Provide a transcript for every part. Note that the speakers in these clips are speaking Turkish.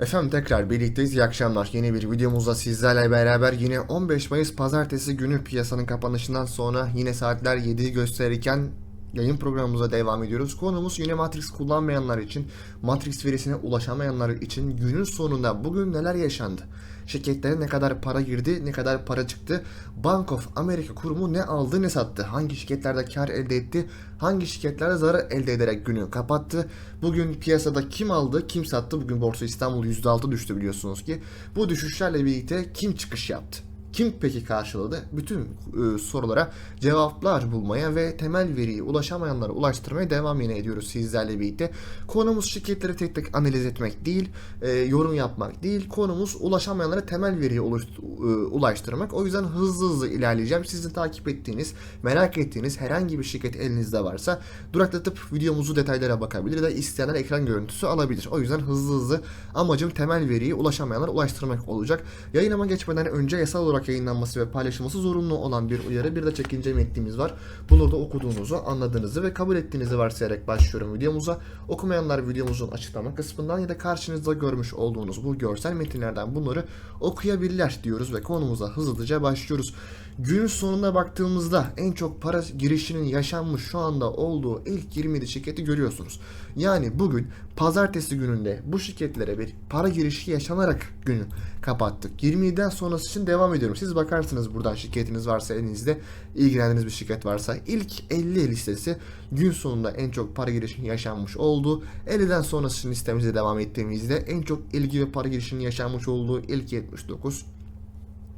Efendim tekrar birlikteyiz. İyi akşamlar. Yeni bir videomuzda sizlerle beraber yine 15 Mayıs pazartesi günü piyasanın kapanışından sonra yine saatler 7'yi gösterirken yayın programımıza devam ediyoruz. Konumuz yine Matrix kullanmayanlar için, Matrix verisine ulaşamayanlar için günün sonunda bugün neler yaşandı? Şirketlere ne kadar para girdi, ne kadar para çıktı? Bank of America kurumu ne aldı, ne sattı? Hangi şirketlerde kar elde etti? Hangi şirketlerde zarar elde ederek günü kapattı? Bugün piyasada kim aldı, kim sattı? Bugün Borsa İstanbul %6 düştü biliyorsunuz ki. Bu düşüşlerle birlikte kim çıkış yaptı? Kim peki karşıladı? Bütün e, sorulara cevaplar bulmaya ve temel veriyi ulaşamayanlara ulaştırmaya devam yine ediyoruz sizlerle birlikte. Konumuz şirketleri tek tek analiz etmek değil, e, yorum yapmak değil. Konumuz ulaşamayanlara temel veriyi uluş- e, ulaştırmak. O yüzden hızlı hızlı ilerleyeceğim. Sizin takip ettiğiniz, merak ettiğiniz herhangi bir şirket elinizde varsa duraklatıp videomuzu detaylara bakabilir de isteyenler ekran görüntüsü alabilir. O yüzden hızlı hızlı amacım temel veriyi ulaşamayanlara ulaştırmak olacak. Yayınıma geçmeden önce yasal olarak yayınlanması ve paylaşılması zorunlu olan bir uyarı bir de çekince metnimiz var. Bunu da okuduğunuzu, anladığınızı ve kabul ettiğinizi varsayarak başlıyorum videomuza. Okumayanlar videomuzun açıklama kısmından ya da karşınızda görmüş olduğunuz bu görsel metinlerden bunları okuyabilirler diyoruz ve konumuza hızlıca başlıyoruz. Günün sonuna baktığımızda en çok para girişinin yaşanmış şu anda olduğu ilk 27 şirketi görüyorsunuz. Yani bugün pazartesi gününde bu şirketlere bir para girişi yaşanarak günü kapattık. 27'den sonrası için devam ediyorum. Siz bakarsınız buradan şirketiniz varsa elinizde ilgilendiğiniz bir şirket varsa ilk 50 listesi gün sonunda en çok para girişinin yaşanmış olduğu 50'den sonrası için listemize devam ettiğimizde en çok ilgi ve para girişinin yaşanmış olduğu ilk 79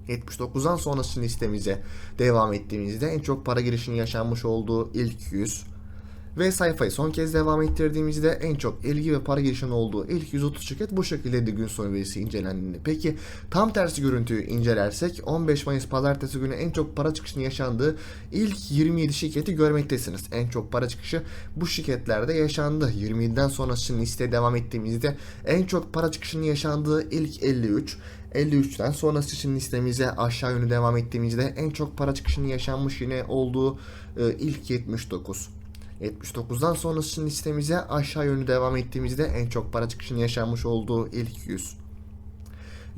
79'dan sonrası listemize devam ettiğimizde en çok para girişinin yaşanmış olduğu ilk 100 ve sayfayı son kez devam ettirdiğimizde en çok ilgi ve para girişinin olduğu ilk 130 şirket bu şekilde gün sonu verisi incelendiğinde. Peki tam tersi görüntüyü incelersek 15 Mayıs pazartesi günü en çok para çıkışının yaşandığı ilk 27 şirketi görmektesiniz. En çok para çıkışı bu şirketlerde yaşandı. 27'den sonrası listeye devam ettiğimizde en çok para çıkışının yaşandığı ilk 53 53'ten sonrası için listemize aşağı yönlü devam ettiğimizde en çok para çıkışının yaşanmış yine olduğu e, ilk 79. 79'dan sonrası için listemize aşağı yönlü devam ettiğimizde en çok para çıkışının yaşanmış olduğu ilk 100.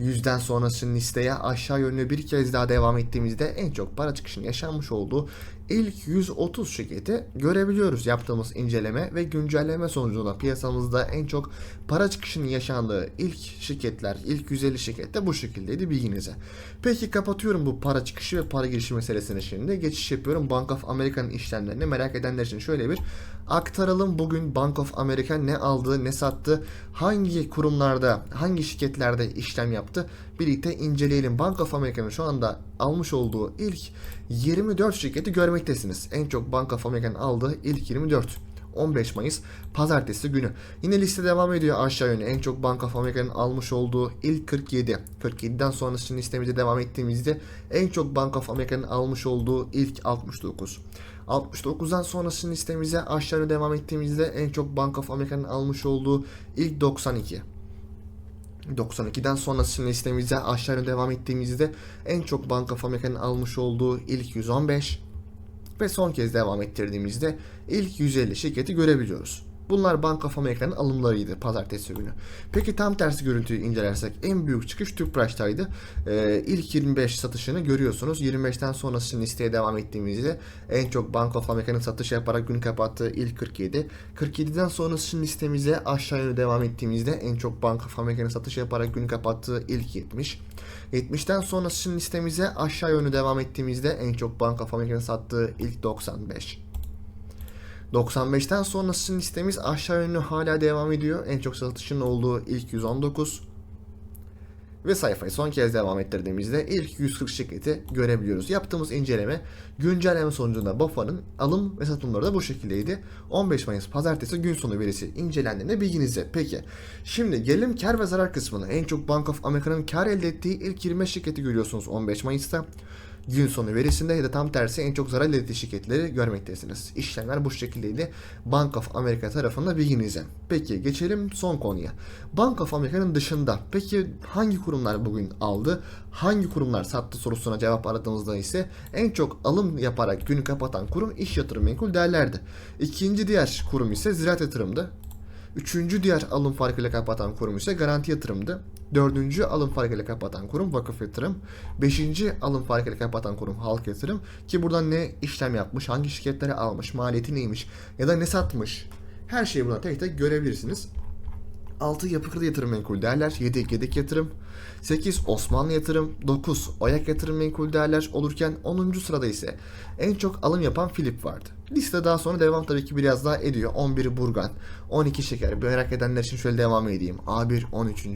100'den sonrasının listeye aşağı yönlü bir kez daha devam ettiğimizde en çok para çıkışının yaşanmış olduğu ilk 130 şirketi görebiliyoruz yaptığımız inceleme ve güncelleme sonucunda piyasamızda en çok para çıkışının yaşandığı ilk şirketler, ilk 150 şirket de bu şekildeydi bilginize. Peki kapatıyorum bu para çıkışı ve para girişi meselesini şimdi. Geçiş yapıyorum Bank of America'nın işlemlerini merak edenler için şöyle bir aktaralım. Bugün Bank of America ne aldı, ne sattı, hangi kurumlarda, hangi şirketlerde işlem yaptı birlikte inceleyelim. Bank of America'nın şu anda almış olduğu ilk 24 şirketi görmektesiniz. En çok Bank of America'nın aldığı ilk 24. 15 Mayıs pazartesi günü. Yine liste devam ediyor aşağı yönlü. En çok Bank of America'nın almış olduğu ilk 47. 47'den sonrası listemize devam ettiğimizde en çok Bank of America'nın almış olduğu ilk 69. 69'dan sonrası listemize aşağı yönlü devam ettiğimizde en çok Bank of America'nın almış olduğu ilk 92. 92'den sonrası listemize aşağı yönlü devam ettiğimizde en çok Bank of almış olduğu ilk 115 ve son kez devam ettirdiğimizde ilk 150 şirketi görebiliyoruz. Bunlar Bank of America'nın alımlarıydı pazartesi günü. Peki tam tersi görüntüyü incelersek en büyük çıkış Tüpraş'taydı. Ee, ilk 25 satışını görüyorsunuz. 25'ten sonrası listeye devam ettiğimizde en çok Bank of America'nın satış yaparak gün kapattığı ilk 47. 47'den sonrası listemize aşağı yönlü devam ettiğimizde en çok Bank of America'nın satış yaparak gün kapattığı ilk 70. 70'ten sonrası listemize aşağı yönlü devam ettiğimizde en çok Bank of America'nın sattığı ilk 95. 95'ten sonrası listemiz aşağı yönlü hala devam ediyor. En çok satışın olduğu ilk 119. Ve sayfayı son kez devam ettirdiğimizde ilk 140 şirketi görebiliyoruz. Yaptığımız inceleme, güncelleme sonucunda BOFA'nın alım ve satımları da bu şekildeydi. 15 Mayıs pazartesi gün sonu verisi incelendiğinde bilginizde. Peki şimdi gelelim kar ve zarar kısmına. En çok Bank of America'nın kar elde ettiği ilk 25 şirketi görüyorsunuz 15 Mayıs'ta gün sonu verisinde ya da tam tersi en çok zarar ettiği şirketleri görmektesiniz. İşlemler bu şekildeydi. Bank of America tarafında bilginize. Peki geçelim son konuya. Bank of America'nın dışında peki hangi kurumlar bugün aldı? Hangi kurumlar sattı sorusuna cevap aradığımızda ise en çok alım yaparak günü kapatan kurum iş yatırım menkul değerlerdi. İkinci diğer kurum ise ziraat yatırımdı. Üçüncü diğer alım farkıyla kapatan kurum ise Garanti Yatırım'dı. Dördüncü alım farkıyla kapatan kurum Vakıf Yatırım. Beşinci alım farkıyla kapatan kurum Halk Yatırım. Ki buradan ne işlem yapmış, hangi şirketleri almış, maliyeti neymiş ya da ne satmış. Her şeyi buradan tek tek görebilirsiniz. 6 Yapı Kredi Yatırım Menkul Değerler, 7 Gedek Yatırım, 8 Osmanlı Yatırım, 9 Oyak Yatırım Menkul Değerler olurken 10. sırada ise en çok alım yapan Philip vardı. Liste daha sonra devam tabii ki biraz daha ediyor. 11 Burgan, 12 Şeker. Merak edenler için şöyle devam edeyim. A1 13.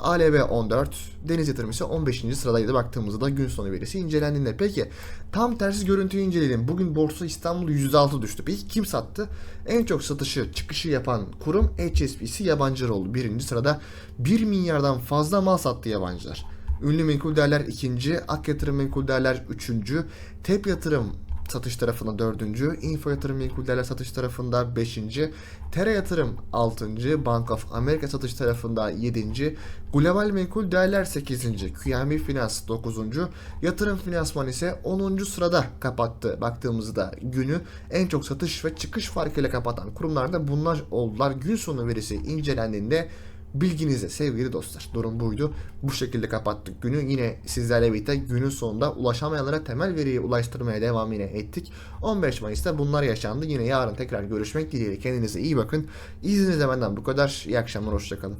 ALB 14, Deniz Yatırım ise 15. sıradaydı baktığımızda da gün sonu verisi incelendiğinde. Peki tam tersi görüntüyü inceleyelim. Bugün Borsa İstanbul %6 düştü. Peki kim sattı? En çok satışı, çıkışı yapan kurum HSBC yabancılar oldu. Birinci sırada 1 milyardan fazla mal sattı yabancılar. Ünlü menkul değerler ikinci, Ak Yatırım menkul değerler üçüncü, TEP Yatırım satış tarafında dördüncü, Info Yatırım Menkul Değerler satış tarafında beşinci, Tera Yatırım altıncı, Bank of America satış tarafında yedinci, Global Menkul Değerler sekizinci, QNB Finans dokuzuncu, Yatırım Finansman ise onuncu sırada kapattı. Baktığımızda günü en çok satış ve çıkış farkıyla kapatan kurumlarda bunlar oldular. Gün sonu verisi incelendiğinde Bilginize sevgili dostlar. Durum buydu. Bu şekilde kapattık günü. Yine sizlerle birlikte günün sonunda ulaşamayanlara temel veriyi ulaştırmaya devam yine ettik. 15 Mayıs'ta bunlar yaşandı. Yine yarın tekrar görüşmek dileğiyle. Kendinize iyi bakın. İzninizle benden bu kadar. İyi akşamlar. Hoşçakalın.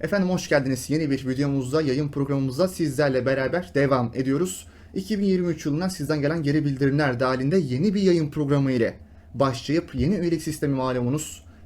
Efendim hoş geldiniz. Yeni bir videomuzda, yayın programımızda sizlerle beraber devam ediyoruz. 2023 yılından sizden gelen geri bildirimler dahilinde yeni bir yayın programı ile başlayıp yeni üyelik sistemi malumunuz